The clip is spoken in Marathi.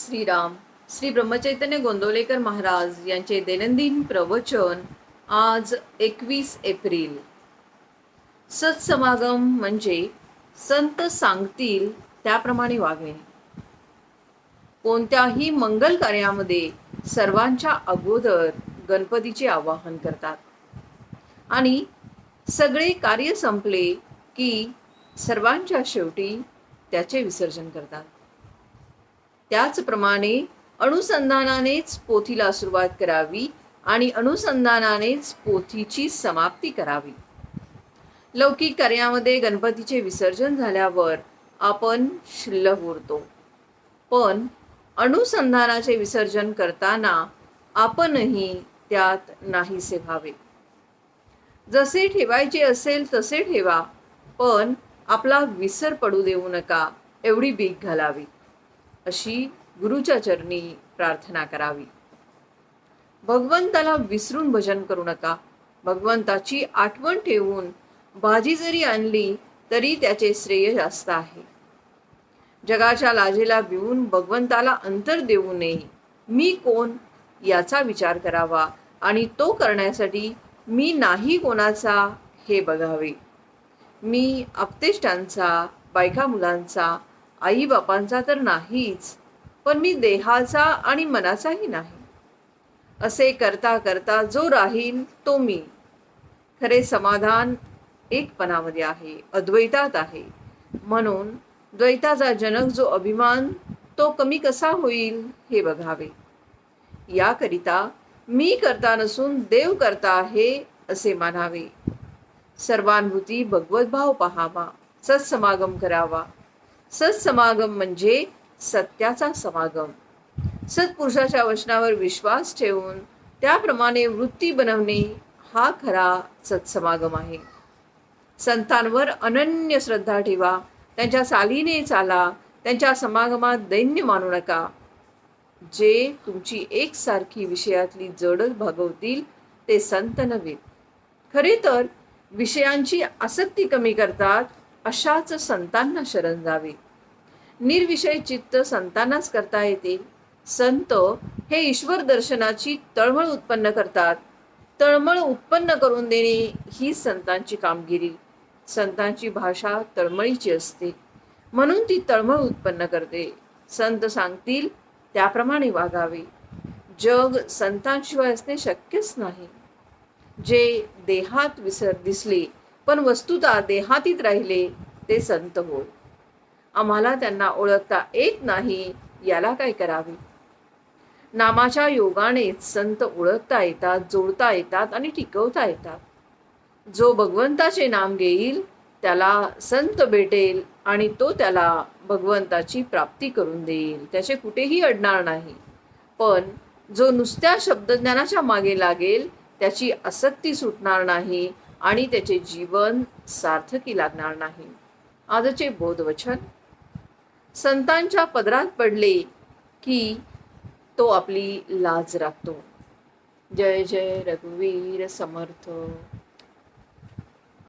श्रीराम श्री ब्रह्मचैतन्य गोंदवलेकर महाराज यांचे दैनंदिन प्रवचन आज एकवीस एप्रिल. सत्समागम म्हणजे संत सांगतील त्याप्रमाणे वागणे. कोणत्याही मंगल कार्यामध्ये सर्वांच्या अगोदर गणपतीचे आवाहन करतात. आणि सगळे कार्य संपले की सर्वांच्या शेवटी त्याचे विसर्जन करतात. त्याचप्रमाणे अनुसंधानानेच पोथीला सुरुवात करावी आणि अनुसंधानानेच पोथीची समाप्ती करावी. लौकिक कार्यामध्ये गणपतीचे विसर्जन झाल्यावर आपण शिल्लक उरतो. पण अनुसंधानाचे विसर्जन करताना आपणही त्यात नाहीसे व्हावे. जसे ठेवायचे असेल तसे ठेवा पण आपला विसर पडू देऊ नका एवढी भीक घालावी. अशी गुरुच्या चरणी प्रार्थना करावी. भगवंताला विसरून भजन करू नका. भगवंताची आठवण ठेवून बाजी जरी आणली तरी त्याचे श्रेय जास्त आहे. जगाच्या लाजेला भिवून भगवंताला अंतर देऊ नये. मी कोण? याचा विचार करावा आणि तो करण्यासाठी मी नाही कोणाचा हे बघावे. मी अपतेष्टांचा बायका मुलांचा आई बापांचा तर नाहीच पण मी देहाचा आणि मनाचाही नाही. असे करता करता जो राहील तो मी. खरे समाधान एकपणामध्ये आहे अद्वैतात आहे. म्हणून द्वैताचा जनक जो अभिमान तो कमी कसा होईल हे बघावे. याकरिता मी करता नसून देव करता आहे असे मानावे. सर्वानुभूती भगवत भाव पहावा सत्समागम करावा. सत्समागम म्हणजे सत्याचा समागम. सत्पुरुषाच्या वचनावर विश्वास ठेवून त्याप्रमाणे वृत्ती बनवणे हा खरा सत्समागम आहे. संतांवर अनन्य श्रद्धा ठेवा त्यांच्या चालीने चाला त्यांच्या समागमात दैन्य मानू नका. जे तुमची एकसारखी विषयातली जडच भागवतील ते संत नव्हे. खरे तर विषयांची आसक्ती कमी करतात अशाच संतांना शरण जावे निर्विषय चित्त संतांनाच करता येते. संत हे ईश्वर दर्शनाची तळमळ उत्पन्न करतात. तळमळ उत्पन्न करून देणे ही संतांची कामगिरी. संतांची भाषा तळमळीची असते. म्हणून ती तळमळ उत्पन्न करते. संत सांगतील त्याप्रमाणे वागावे. जग संतांशिवाय असणे शक्यच नाही. जे देहात विसर दिसले पण वस्तुता देहातीत राहिले ते संत होय. आम्हाला त्यांना ओळखता येत नाही याला काय करावे? नामाच्या योगानेच संत ओळखता येतात जोडता येतात आणि टिकवता येतात. जो भगवंताचे नाम घेईल त्याला संत भेटेल आणि तो त्याला भगवंताची प्राप्ती करून देईल. त्याचे कुठेही अडणार नाही. पण जो नुसत्या शब्दज्ञानाच्या मागे लागेल त्याची आसक्ती सुटणार नाही आणि त्याचे जीवन सार्थकी लागणार नाही. आजचे बोधवचन. संतांच्या पदरात पडले की तो आपली लाज राखतो. जय जय रघुवीर समर्थ.